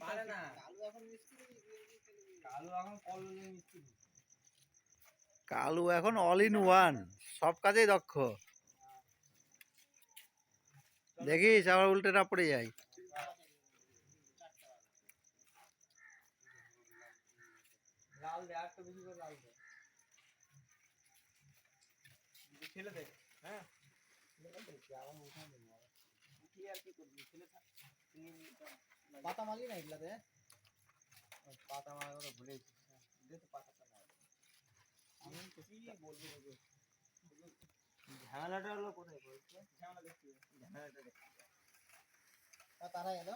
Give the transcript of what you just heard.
পারে না। কালু এখন কলেজে মিস্ত্রি কালু এখন অল ইন ওয়ান সব কাজেই দক্ষ। দেখিস আবার উল্টে না পড়ে যাই লাল দে আর তো বেশি করে লাল দে। ছেলে দে হ্যাঁ? উঠিয়ে আর কি করবি? ছেলে থাক। পাতা মালি না এগুলাতে? পাতা মারা কথা ভুলে গেছিস হ্যাঁ, দে তো পাতাটা না আমি কি বলব ঝামেলাটা হলো কোথায় বলছো ঝামেলা দেখছি ঝামেলাটা দেখছি তারা এলো?